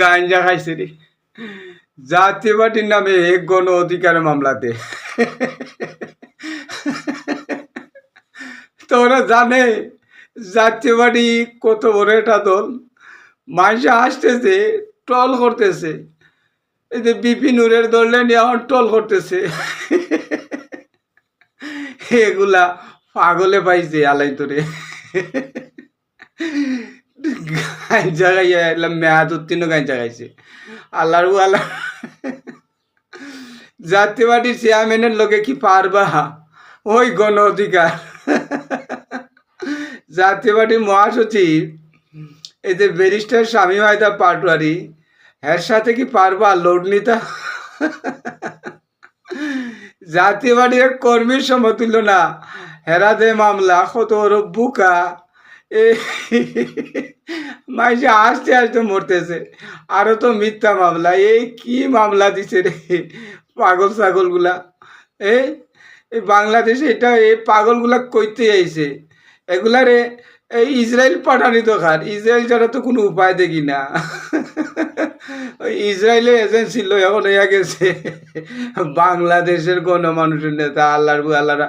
গাঞ্জা খাইছে রে। জাতীয় পার্টির নামে এক গণ অধিকার মামলাতে। তো ওরা জানে, জাতীয় পার্টি কত বড় একটা দল। মানুষে আসতেছে টল করতেছে। এই যে বিপি নুরের দলে নিয়ে এখন টল করতেছে। এগুলা পাগলে পাইছে আলাই তোরে। গাঞ্জা খাইয়া এলাম মেয়াদ উত্তীর্ণ গাঞ্জা খাইছে আল্লাহর আল্লাহ। জাতীয় পার্টির চেয়ারম্যানের লোকে কি পারবা? ওই গণ অধিকার। জাতীয় পার্টির মহাসচিব, এই যে ব্যারিস্টার স্বামী মায়দা পাটোয়ারি, এর সাথে কি পারবা লোড নিতা জাতীয় পার্টির এক কর্মীর সমতুল্য না। হেরাদে মামলা, কত বুকা। এ মাইসে আসতে আসতে মরতেছে। আরও তো মিথ্যা মামলা। এই কি মামলা দিছে রে? পাগল ছাগলগুলা। এ? এই বাংলাদেশে এটা এই পাগলগুলা কইতে আইছে। এগুলারে এই ইসরায়েল পাঠানি তো খার। ইসরায়েল ছাড়া তো কোনো উপায় দেখি না। ওই ইসরায়েলে এজেন্সি লো এখন হইয়া গেছে। বাংলাদেশের গণমানুষের নেতা, আল্লাহর আল্লাহরা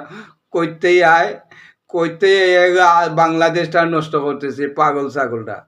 কইতেই আয়। কইতেই বাংলাদেশটা নষ্ট করতেছে, পাগল ছাগলটা।